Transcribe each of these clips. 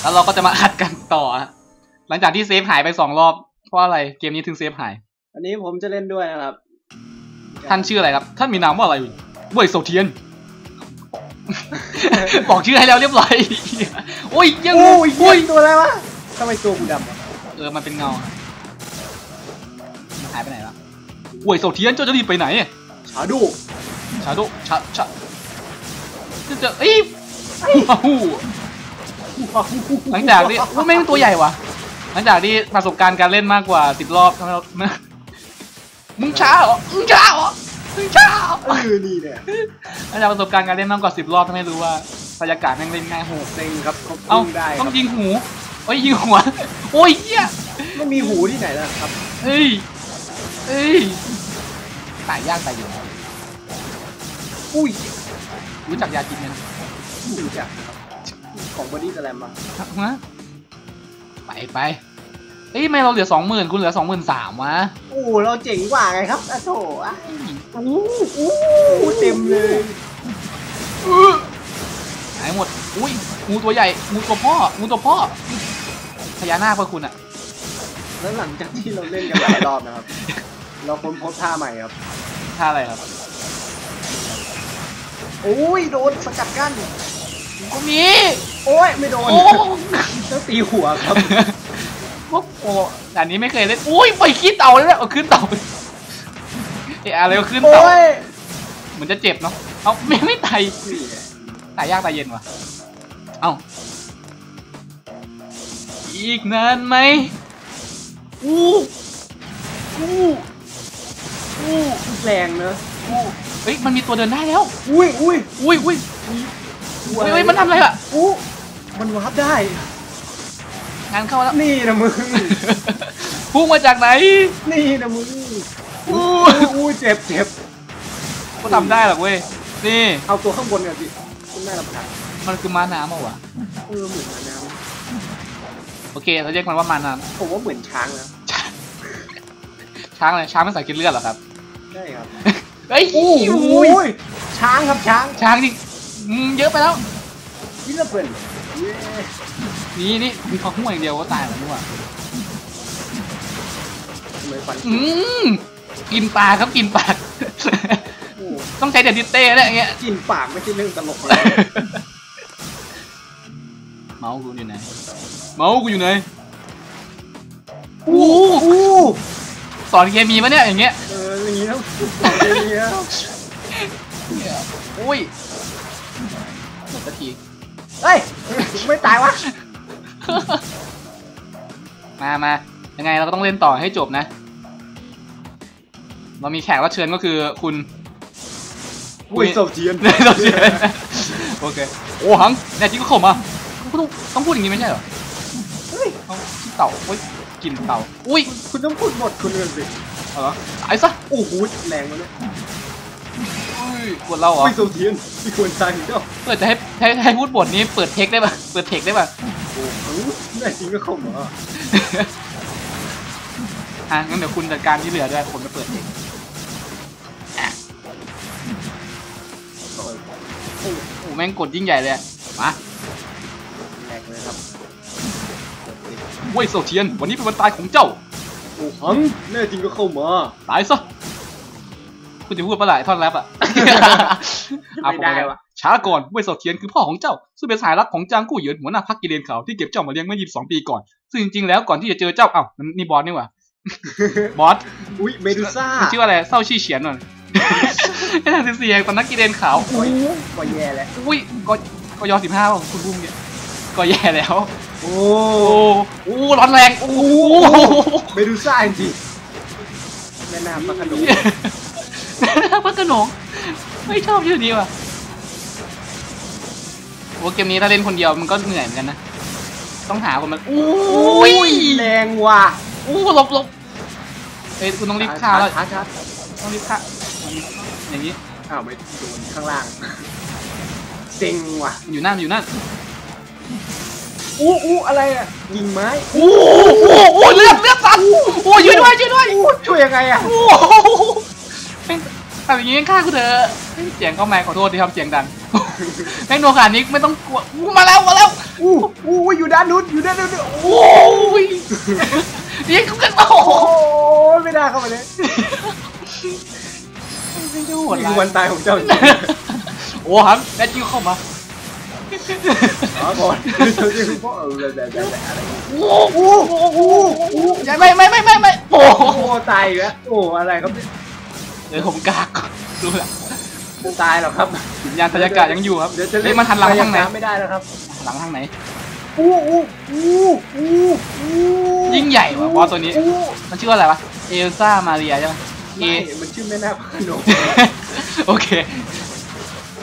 แล้วเราก็จะมาอัดกันต่อฮะหลังจากที่เซฟหายไปสองรอบ เพราะอะไร เกมนี้ถึงเซฟหาย อันนี้ผมจะเล่นด้วยนะครับ ท่านชื่ออะไรครับ ท่านมีนามว่าอะไรเว่ยโซเทียน บอกชื่อให้แล้วเรียบร้อยโอ้ยยังโอ้ยโอ้ยตัวอะไรวะทำไมตัวกูดำอะเออ มันเป็นเงาอะมันหายไปไหนแล้วเว่ยโซเทียนเจ้าจะรีบไปไหน ชาดู ชาโดชาชาจะจะเอ้ยว้าว หลังจากที่ว่าแม่งตัวใหญ่ว่ะ หลังจากที่ประสบการณ์การเล่นมากกว่าสิบรอบทำให้เรามึงช้าเหรอมึงช้าเหรอมึงช้าเหรอเออนี่เนี่ยหลังจากประสบการณ์การเล่นมากกว่าสิบรอบทำให้รู้ว่าบรรยากาศแม่งเล่นง่ายโหดเซ็งครับเขาเอ้าพึ่งได้คต้รัอบงยิงหูโอ้ยยิงหัว โอ้ยเหี้ยไม่มีหูที่ไหนล่ะครับเอ้ยเอ้ยตายยากตายอยู่อุ้ยรู้จักยากินไหมนะ ดูจากครับ ของบอดี้สแลมอะฮะไปไปเอ้ยทำไม่เราเหลือสองหมื่นคุณเหลือสองหมื่นสามวะโอ้เราเจ๋งกว่าไงครับอะโถอะอู้อู้เต็มเลยหายหมด อุ้ยงูตัวใหญ่งูตัวพ่องูตัวพ่อพญานาคพระคุณอะแล้วหลังจากที่เราเล่นกันหลายรอบนะครับ เราค้นพบท่าใหม่ครับ ท่าอะไรครับ โอ้ยโดนสกัดกั้น ก็มีโอ้ยไม่โดนโอ้แล้วตีหัวครับพวกโอ้ด่านนี้ไม่เคยเล่นอุ้ยไปขี้เต่าเลยนะเอาขึ้นเต่าไปเอะอะไรก็ขึ้นโอ้เต่ายเหมือนจะเจ็บเนาะเอาไม่ไม่ตายนี่ไงตายยากตายเย็นวะเอ้าอีกนานไหมอู้อู้อู้แรงเนอะอู้เฮ้ยมันมีตัวเดินได้แล้ว อุ้ยอุ้ยอุ้ยอุ้ย อุ้ยอุ้ยมันทำอะไรอะอู้มันวาร์ปได้งานเข้าแล้วนี่นะมึงพุ่งมาจากไหน นี่นะมึงอู้อู้เจ็บเจ็บก็ทำได้หรอกเว้ยนี่เอาตัวข้างบนก่อนสิคุณแม่ลำพังมันคือม้าน้ำเหรอวะเออเหมือนม้าน้โอเคเราเรียกมันว่าม้าน้ำผมว่าเหมือนช้างนะำช้างช้างอะไรช้างไม่ใส่กินเลือดเหรอครับใช่ครับเฮ้ยโอ้โหช้างครับช้างช้างจริง อืมเยอะไปแล้วนี่ละเปิ่นเย้นี่นี่มีเขาห่วอย่างเดียวก็ตายแล้วนี่หว่าทำไมฟันอืมกินปลาครับกินปาก โอ้ต้องใช้เดดิเต้เนี่ยอย่างเงี้ย กินปากไม่ใช่เรื่องตลกเลย เมาส์กูอยู่ไหน เมาส์กูอยู่ไหนอู้อู้สอนเคมีปะเนี่ยอย่างเงี้ย เอออย่างนี้แล้วสองอย่างนี้แล้วอุ้ยหมด สักที เฮ้ยไม่ตายวะ มามายังไงเราก็ต้องเล่นต่อให้จบนะ เรามีแขกรับเชิญก็คือคุณอุ้ยโซเจียนเนี่ยเราเชิญโอเค โอ้หังแน่จริงก็เข้ามาต้องต้องพูดอย่างนี้ไม่ใช่เหรอเฮ้ยเอาขี้เต่าโอ้ยกินเต่า อุ้ย คุณต้องพูดหมดคุณเลยสิเอาเหรอตายซะโอ้โหแรงมาเนี่ย อุ้ยปวดเราเหรออุ้ยโซเจียนที่ควรตายอีกแล้วเปิดจะให้ให้ให้พูดบทนี้เปิดเทคได้ป่ะเปิดเทคได้ป่ะโอ้โหแน่จริงก็เข้ามาอะงั้นเดี๋ยวคุณจัดการที่เหลือด้วยผมจะเปิดเองอะโอ้ยโอ้โหแม่งกดยิ่งใหญ่เลยอะมาแรงเลยครับเว้ยโซเทียน วันนี้เป็นวันตายของเจ้า โอ้หังแน่จริงก็เข้ามา ตายซะ คุณจะพูดปะหลายท่อนแรปอะไม่ได้วะช้าก่อนเว่ยโซเทียนคือพ่อของเจ้า ซึ่งเป็นสายลับของจางกู้เหยินหัวหน้าพักกิเลนเขาที่เก็บเจ้ามาเลี้ยงเมื่อ22 ปีก่อน ซึ่งจริงๆแล้วก่อนที่จะเจอเจ้าเอ้านั่นนี่บอสนี่หว่าบอสอุ้ยเมดูซ่ามันชื่อว่าอะไรเศร้าชี่เฉียนหน่อยไอ้ทางเสียงตอนนักกิเลนขาวโอ้ยก็แย่แล้วอุ้ยก็ก็ยอสิบห้าคุณบุ้มเนี่ยก็แย่แล้ว โอ้โอ้โอ้ร้อนแรงโอ้โหเมดูซ่าจริงๆแม่น้ำปลาขนม พักกระหนงไม่ชอบชื่อนี้ว่ะโอ้เกมนี้ถ้าเล่นคนเดียวมันก็เหนื่อยเหมือนกันนะ ต้องหาคนมาอุ้ยแรงว่ะอู้หลบหลบเอ้ยคุณต้องรีบฆ่าแล้วชาร์จชาร์จต้องรีบฆ่าอย่างนี้อ้าวไม่โดนข้างล่างเซ็งว่ะมันอยู่นั่นมันอยู่นั่นอู้อู้อะไรอะยิงไม้โอ้โหโอ้โหเลือดเลือดสั่นโอ้ยช่วยด้วยช่วยด้วยอู้ช่วยยังไงอะโอ้โหแม่ง ทำอย่างนี้ฆ่ากูเถอะเสียงเข้ามาขอโทษที่ทำเสียงดังแม่งโนขานี้ไม่ต้องกลัวอู้มาแล้วมาแล้วอู้อู้อยู่ด้านนู้นอยู่ด้านนู้นโอ้ยยิงกันโอ้โหไม่ได้เข้าไปเลยไม่ได้โหดร้าคือวันตายของเจ้าโอ้ครับแม่จิ้วเข้ามาอ๋อก่อนเจ้าที่พ่อเออแบบแบบแบบอะไรโอ้โหโอ้โหโอ้โหอย่าไม่ไม่ไม่ไม่ไม่โอ้โหตายแล้วโอ้อะไรครับ เนี่ยเดี๋ยวผมกากดูแหละจะตายหรอครับวิญญาณทยากาศยังอยู่ครับเดี๋ยวจะเฮ้ยมันหันหลังทางไหนไม่ได้แล้วครับ หลังทางไหนอู้อู้อู้อู้อู้ยิ่งใหญ่ว่ะบอสตัวนี้อู้มันชื่อว่าอะไรวะเอลซ่ามาเรียใช่ไหมเอไม่มันชื่อแม่นาคพระโขนงโอเค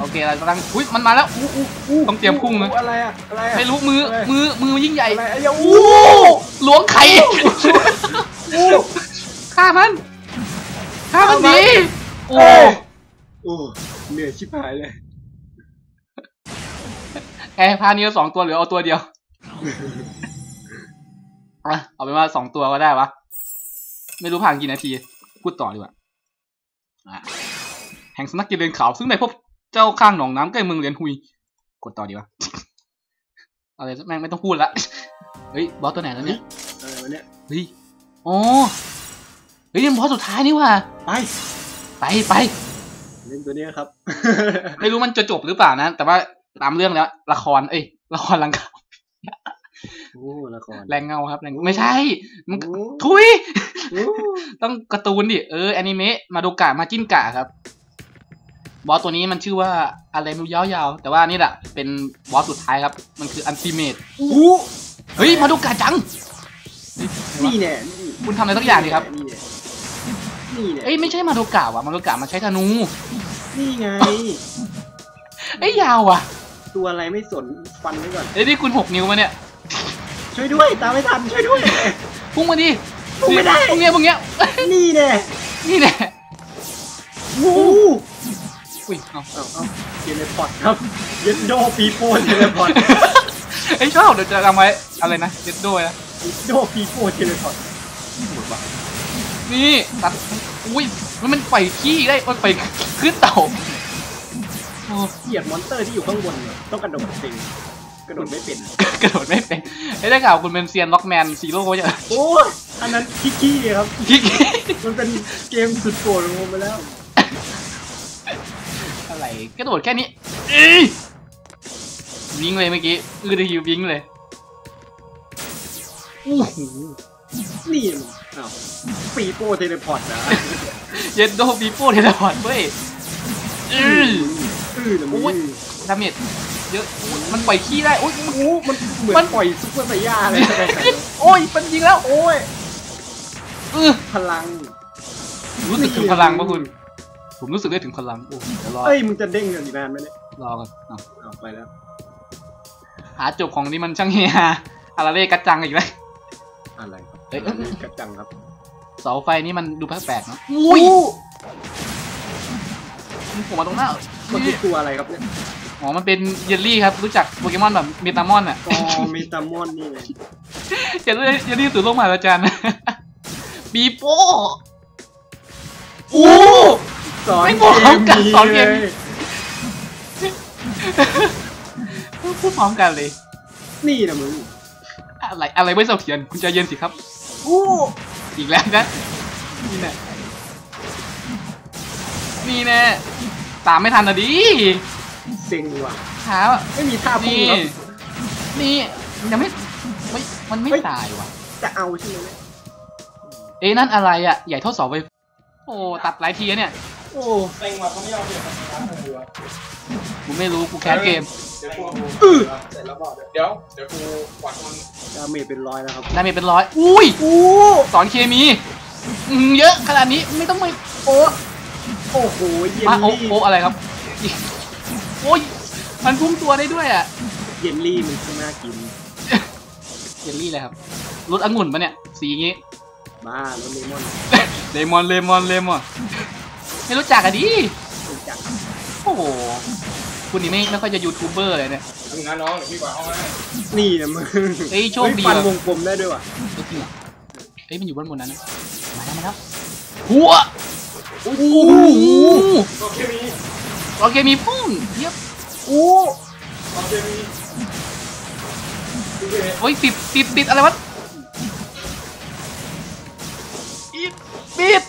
โอเคเรากำลังอุ้ยมันมาแล้วอู้อู้อู้ต้องเตรียมพุ่งนะอะไรอะอะไรอะไม่รู้มืออะไรมือมือยิ่งใหญ่อะไรอะอย่าอู้อู้ล้วงไข่อู้ฆ่ามัน ฆ่ามันดีโอ้เอ้ยโอ้เหนื่อยชิบหายเลยแอร์พานี้สองตัวหรือเอาตัวเดียวอะเอาเป็นว่าสองตัวก็ได้วะ ไม่รู้ผ่านกี่นาที พูดต่อดีกว่าอะแห่งสำนักกินเรือนขาวซึ่งในพบเจ้าข้างหนองน้ำใกล้เมืองเรียนหุย กดต่อดีวะอะไรแม่งไม่ต้องพูดละ เฮ้ย บอสตัวไหนแล้วเนี่ยอะไรวะเนี่ย เฮ้ยโอ้ เฮ้ยนี่มันบอสสุดท้ายนี่ว่ะไปไปไปเล่นตัวเนี้ยครับ ไม่รู้มันจะจบหรือเปล่านะ แต่ว่าตามเรื่องแล้ว ละคร เอ้ย ละครลังข่าวโอ้ละครแรงเงาครับแรงไม่ใช่มันโอ้ทุยโอ้ต้องการ์ตูนดิ เออแอนิเมะ มาดูกะ มาจิ้นกะครับ บอสตัวนี้มันชื่อว่าอะไรไม่รู้ยาวๆ แต่ว่านี่แหละเป็นบอสสุดท้ายครับ มันคืออันติเมตอู้เฮ้ย มาดูกะจัง นี่แน่นี่คุณทำอะไรสักอย่างดิครับ นี่แน่นี่แน่เอ้ยไม่ใช่มาดูกะว่ะมาดูกะมันใช้ธนูนี่ไง เอ้ยยาวว่ะตัวอะไรไม่สนฟันไว้ก่อน เอ้ยนี่คุณหกนิ้วมาเนี่ยช่วยด้วยตามไม่ทันช่วยด้วย พุ่งมาดิพุ่งไม่ได้ พุ่งเงี้ยพุ่งเงี้ยนี่แน่นี่แน่โอ้อุ้ยเอาเอาเอาเทเลพอร์ตครับเย็นโดปีโป้เทเลพอร์ตไอ้ยชอบเดี๋ยวจะจำไว้อะไรนะเจ็ดด้วยนะเย็นโดปีโป้เทเลพอร์ต นี่ตัดอุ้ยแล้วมันปล่อยขี้ได้มันปล่อยขึ้นเต่าโอ้เกลียดมอนสเตอร์ที่อยู่ข้างบนเนี่ยต้องกระโดดเองกระโดดไม่เป็นกระโดดไม่เป็นไอ้ได้ข่าวคุณเป็นเซียนล็อกแมนซีโร่จะโอ้ยอันนั้นคิกกี้ครับขี้มันเป็นเกมสุดโปรดของผมไปแล้ว อะไรกระโดดแค่นี้เอ้ยวิ่งเลยเมื่อกี้อือได้ยิววิ่งเลยโอ้โหนี่มัน อ้าวปีโป้เทเลพอร์ตนะเย็นโดปีโป้เทเลพอร์ตเว้ยอืออื้อนะมึโอ้ยงดาเมจเยอะอุ๊ยมันปล่อยขี้ได้โอ้ยโอ้มันเหมือมันนปล่อยซุปเปอร์ไซย่าเลยโอ้ยมันยิงแล้ว โอ้ยเออพลัง รู้สึกถึงพลังปะคุณ ผมรู้สึกได้ถึงพลังโอ้เดี๋ยวรอเอ้ยมึงจะเด้งกันอีกนานไหมเนี่ยรอกันเอาเอาไปแล้ว หาจบของนี้มันช่างเฮียอาราเล่กัดจังอีกแล้วอะไรครับ เอ้ยอะไรกระจังครับ เสาไฟนี่มันดูแปลกๆเนอะอุ้ยมันโผล่มาตรงหน้ามันคือตัวอะไรครับเนี่ย อ๋อ มันเป็นเยลลี่ครับ รู้จักโปเกมอนแบบเมตามอนอะ อ๋อ เมตามอนนี่ไงเยลลี่เยลลี่สู่โลกมหาจารย์บีโป้โอ้สอนไม่บอกกันสอนเกมเลยพูดพร้อมกันเลย นี่นะมึงอะไรอะไรไม่เสถียรคุณใจเย็นสิครับ อู้อีกแล้วนะนี่แน่นี่แน่ตามไม่ทันนะดิเซ็งว่ะขาไม่มีท่าพุ่งนี่ครับนี่ยังไม่ไม่มันไม่เฮ้ยตายว่ะ จะเอาใช่ไหมเนี่ยเอ้นั่นอะไรอะ ใหญ่เท่าเสาไฟโอ้ตัดหลายทีอะเนี่ย โอ้เต็งว่ะเขาไม่ยอมเปลี่ยนสัญญาณของกูอะกูไม่รู้กูแคสเกม เดี๋ยวกูดูเสร็จแล้วบอกเดี๋ยวเดี๋ยวกูกวาดมันดาเมจเป็นร้อยแล้วครับดาเมจเป็นร้อยอุ้ยอู้สอนเคมีอืมเยอะขนาดนี้ไม่ต้องไปโอ้โอ้โหเยลมาโอ้ลี่โอ้อะไรครับโอ้ยมันพุ่งตัวได้ด้วยอะเยลลี่มันก็น่ากินเยลลี่เลยครับรสองุ่นปะเนี่ยสีอย่างงี้บ้าแล้วเลมอนเลมอนเลมอนเลมอนไม่รู้จักอะดิรู้จักโอ้โห คุณนี่ไม่ไม่ค่อยจะยูทูบเบอร์เลยเนี่ยมึงนะน้องเดี๋ยวพี่กวาดห้องให้นี่นะมึงเอ้ยโชคดีฟันว่ะวงกลมได้ด้วยว่ะเอ้ยจริงเหรอเอ้ยมันอยู่บนบนนั้นนะมาแล้วมาแล้วหัวโอ้โหโอเคมีโอเคมีปุ้งเยียบอู้โอเคมีอโอ้ยติดติดติดอะไรวะอีดปิด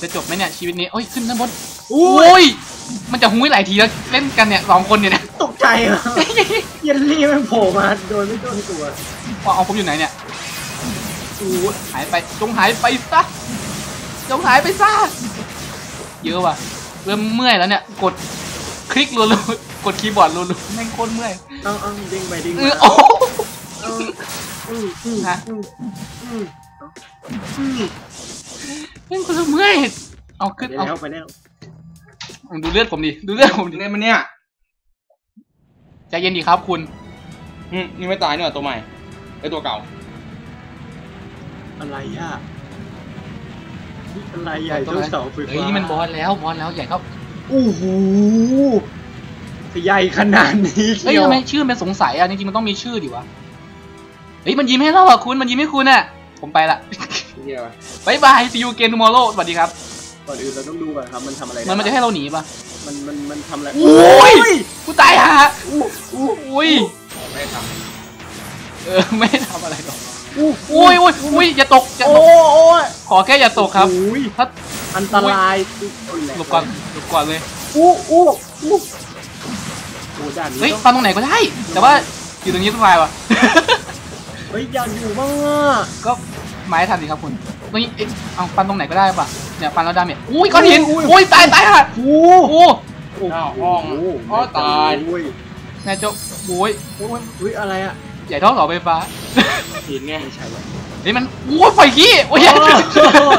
จะจบไหมเนี่ยชีวิตนี้โอ้ยขึ้นด้านบนอุ้โอ้ยย มันจะหุ้ยหลายทีแล้วเล่นกันเนี่ยสองคนเนี่ยนะตกใจอะเยลลี่มันโผล่มาโดนไม่โดนตัวเอาเอาผมอยู่ไหนเนี่ยอู้หายไปจงหายไปซะจงหายไปซะเยอะว่ะเริ่มเมื่อยแล้วเนี่ย กดคลิกรัวๆกดคีย์บอร์ดรัวๆแม่งโคตรเมื่อยเอาเอาดิ้งไปดิ้งเอมาอโอ้โหเอาอืมอืมฮะอืมอืมอืมแม่งโคตรเมื่อยเอาขึ้นไปเอาแล้วไปแล้ว ดูเลือดผมดิดูเลือดผมดิเล่นมันเนี่ยใจเย็นดีครับคุณ อืมนี่ไม่ตายเนี่ยตัวใหม่ไอตัวเก่า อะไรอะนี่อะไรใหญ่เท่าเสาไฟฟ้าเฮ้ยนี่มันบอสแล้วบอสแล้วใหญ่ครับโอ้โหใหญ่ขนาดนี้เฮ้ยเชียวทำไมชื่อมันสงสัยอะจริงๆมันต้องมีชื่อดิวะเฮ้ยมันยิ้มให้เราอะคุณมันยิ้มให้คุณอะผมไปละเฮียวะบายบาย see you again tomorrow สวัสดีครับ ก่อนอื่นเราต้องดูก่อนครับมันทำอะไรได้มันมันจะให้เราหนีปะมันมันมันทำอะไรโอ้ยกูตายฮะอู้อู้อุ้ยไม่ได้ทเออไม่ได้ทำอะไรหรอกอู้อุ้ยอุ้ยอุ้ยอย่าตกอย่าโอ้ตกโอ้ยขอแค่อย่าตกครับอุ้ยถ้าอันตรายหลบก่อนหลบก่อนเลยอู้อู้อู้โอ้ด่านนี้เฮ้ยต้องฟันตรงไหนก็ได้ แต่ว่าอยู่ตรงนี้สบายว่ะเฮ้ยอยากอยู่บ้างอะก็ไม้ทันสิครับคุณตรงนี้เอ๊ะเอาฟันตรงไหนก็ได้ป่ะ เนี่ยฟันแล้วดาเมจอุ้ยก้อนหินอุ้ยตายตายฮะโอ้โอ้ำอ้าวห้องอ๋อตายโอ้ยนายเจ้าโอ้ยโอ้ยอุ้ยอะไรอะใหญ่เท่าเสาไฟฟ้าหินไงไม่ใช่วะเฮ้ยมันโอ้ยปล่อยขี้โอ้ยโอ้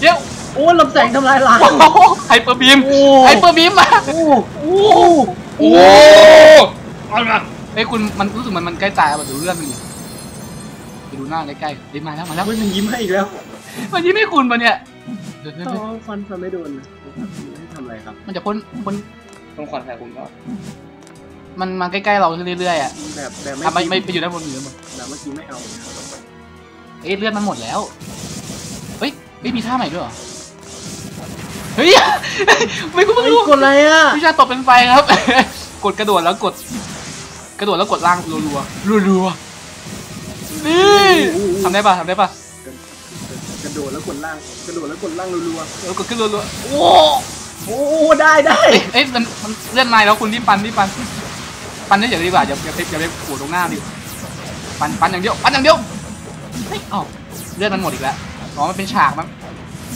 เดี๋ยวโอ้ลำแสงทำลายล้างโอ้โหไฮเปอร์บีมโอ้ไฮเปอร์บีมมาโอ้โอ้โอ้เอาละเฮ้ยคุณมันรู้สึกมันมันใกล้ตายแบบดูเลือดมันอยู่ไปดูหน้าใกล้ๆเฮ้ยมาแล้วมาแล้วเฮ้ยมันยิ้มให้อีกแล้ว มันยิ้มให้คุณปะเนี่ย เดี๋ยวเดี๋ยวอ๋เดี๋ยวอฟันฟันไม่โดนนะไม่ทำอะไรครับ มันจะพ่นพ่นต้องควันใส่คุณก็มันมาใกล้ๆเราเรื่อยๆอะแบบแบบอะไม่ไม่ยิ้ไปอยู่ด้านบนอยู่ด้านบนแบบเมื่อกี้ไม่เอาเอ้ยเลือดมันหมดแล้ว เฮ้ยเฮ้ยมีท่าใหม่ด้วยเหรอ เฮ้ย ไม่กูเพิ่งเฮ้ยรู้กดอะไรอะวิชาตบเป็นไฟครับ กดกระโดดแล้วกด กระโดดแล้วกดล่างรัวๆรัวๆนี่ทำได้ปะทำได้ปะก ระโดดแล้วกดล่างกระโดดแล้วกดล่างรัวแล้วกดขึ้นรัวๆโอ้ๆโอ้ได้ได้เอ้ยเอ้ยมันมันเลื่อนไม้แล้วคุณรีบปันรีบปันปันได้อย่างดีกว่าอย่าอย่าไปอย่าไปปวดตรงหน้าดิปันปันอย่างเดียวปันอย่างเดียวเฮ้ยเอ้าเลือดมันหมดอีกแล้วอ๋อมันเป็นฉากมั้ง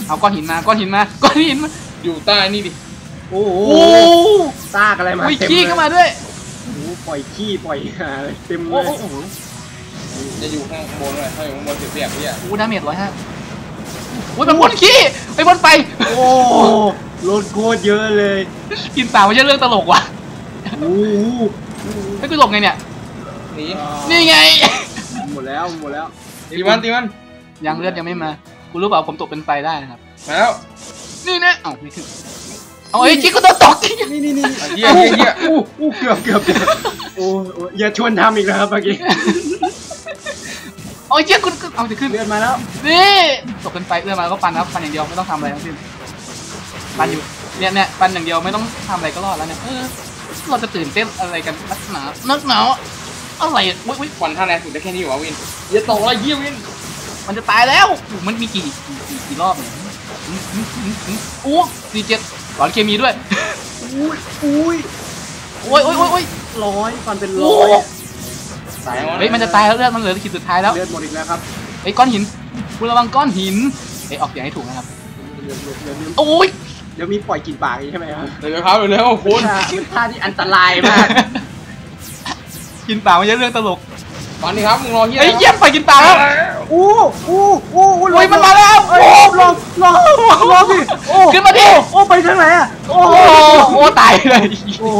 เอาก้อนหินมาก้อนหินมาก้อนหินมาอยู่ใต้นี่ดิโอ้โหโอ้ซากอะไรมาอุ้ยเต็มขี้เลยเข้ามาด้วยโอ้โหปล่อยขี้ปล่อยหาอะไรเต็มเลโอ้ยโอ้โอ้โหจะอยู่ข้างบนเลยถ้าอยู่ข้างบนเสียบๆเนี่ยโอ้ดาเมจร้อยห้า โอ้ยมันพ่นขี้ไปพ่นไฟโอ้รถโคตรเยอะเลยกินเปล่าไม่ใช่เรื่องตลกว่ะโอ้โหไม่กูหลบไงเนี่ยหนีนี่ไง หมดแล้วหมดแล้วตีมันตีมันยังเลือดยังไม่มากูรู้เปล่าผมตกเป็นไฟได้นะครับมาแล้วนี่นะเอ้าไม่ขึ้นเอาไอ้ขี้กูโดนตกนี่นี่นี่เฮียเฮียเฮียอู้อู้เกือบเกือบเกือบโอ้โอ้อย่าชวนทำอีกนะครับเมื่อกี้ เอาไอ้เจี๊ยคุณเอาจะขึ้นเลือดมาแล้วนี่ตกเป็นไฟเลื่อนมาแล้วก็ปันครับปันอย่างเดียวไม่ต้องทำอะไรทั้งสิ้นปันอยู่เนี่ยเนี่ยปันอย่างเดียวไม่ต้องทำอะไรก็รอดแล้วเนี่ยเออเราจะตื่นเต้นอะไรกันนักหนานักหนาวอะไรอุ้ยอุ้ยควันท่าแรงสุดได้แค่นี้อยู่วะวินอย่าตกละเฮียวิน มันจะตายแล้วอู้มันมีกี่กี่กี่กี่รอบเนี่ยอืมอืมอืมอืมอู้สี่เจ็ดหลอนเคมีด้วยอุ้ยอุ้ยโอ้ยโอ้ยโอ้ยโอ้ยร้อยฟันเป็นโอ้ร้อย ตายเฮ้ยมันจะตายแล้วเลือดมันเหลือขีดสุดท้ายแล้วเลือดหมดอีกแล้วครับเฮ้ยก้อนหินคุณระวังก้อนหินเฮ้ยออกเสียงให้ถูกนะครับเดี๋ยวเดี๋ยวเดี๋ยวเดี๋ยวโอ้ยเดี๋ยวมีปล่อยกลินปากอีกใช่ไหมครับเดี๋ยวครับเร็วๆคุณท่าเป็นท่าที่อันตรายมาก กินเปล่าไม่ใช่เรื่องตลกตอนนี้ครับมึงรอเฮียเฮ้ยเยี่ยมไปกินเปล่าแล้วอู้อู้อู้อู้โอ้ยมันมาแล้วโอ้ลองลองลองสิโอ้ขึ้นมาดิโอ้ไปทางไหนอะโอ้โอ้โอ้ตายเลยโอ้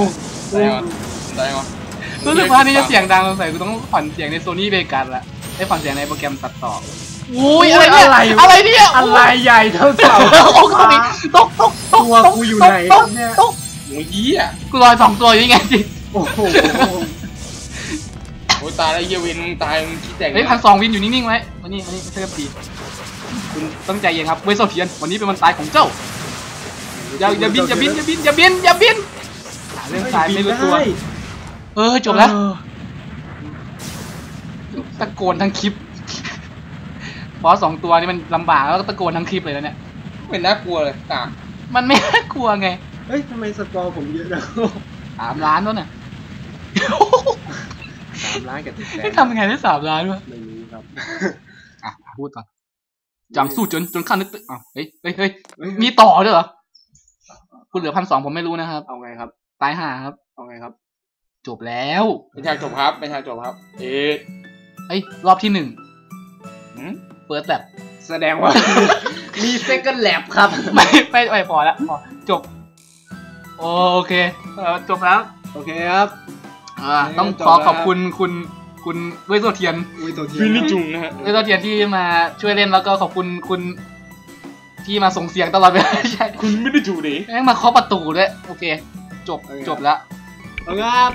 ตายมาตายมา รู้สึกว่านี่จะเสียงดังสงสัยกูต้องผ่อนเสียงในโซนี่เบกันละให้ผ่อนเสียงในโปรแกรมตัดต่ออุ้ยอะไรเนี่ยอะไรเนี่ยอะไรใหญ่เท่าเสาโอ้ตกตกตกตกตัวกูอยู่ไหนตกเนี่ยตกมึงเฮียกูลอยสองตัวอยู่ยังไงจิโอ้โหโอ้ยตายแล้วเฮียวินมึงตายมึงคิดแต่งเฮ้ยพันสองวินอยู่นิ่งๆไว้มานี่มานี่ไม่ใช่กับทีคุณต้องใจเย็นครับเวสโซเทียนวันนี้เป็นวันตายของเจ้าอย่าอย่าบินอย่าบินอย่าบินอย่าบินอย่าบินหาเรื่องตายไม่รู้ตัว เออจบแล้วเออตะโกนทั้งคลิปเพราะสองตัวนี่มันลำบากแล้วก็ตะโกนทั้งคลิปเลยนะเนี่ยเป็นน่ากลัวเลยตากมันไม่น่ากลัวไงเฮ้ยทำไมสกอร์ผมเยอะนะสามล้านแล้วเนี่ยสามล้านกับเจ็ดแสนไม่ทำยังไงได้สามล้านวะไม่รู้ครับอะพูดก่อนจำสู้จนจนขั้นนึกตึกอ้าวเฮ้ยเฮ้ยเฮ้ยมีต่อด้วยเหรอคุณเหลือพันสองผมไม่รู้นะครับ เอาไงครับ ตายห่าครับ เอาไงครับ จบแล้วเป็นฉากจบครับเป็นฉากจบครับ เอ๊ะเอ้ยรอบที่หนึ่งหืมเปิดแบบแสดงว่า มี second lab ครับ ไม่ไม่ไม่พอแล้วพอจบ โอเคเออจบแล้วโอเคครับ อ่าเออต้องจบขอแล้วขอบคุณคุณคุณด้วยตัวเทียนอุ้ยตัวเทียฟินนิจุงนะฮะด้วยตัวเทียนที่มาช่วยเล่นแล้วก็ขอบคุณคุณ ที่มาส่งเสียงตลอดเวลาใช่คุณไม่ได้จูดิแม่งมาเคาะประตูด้วยโอเค จบจบแล้ว เอาครับ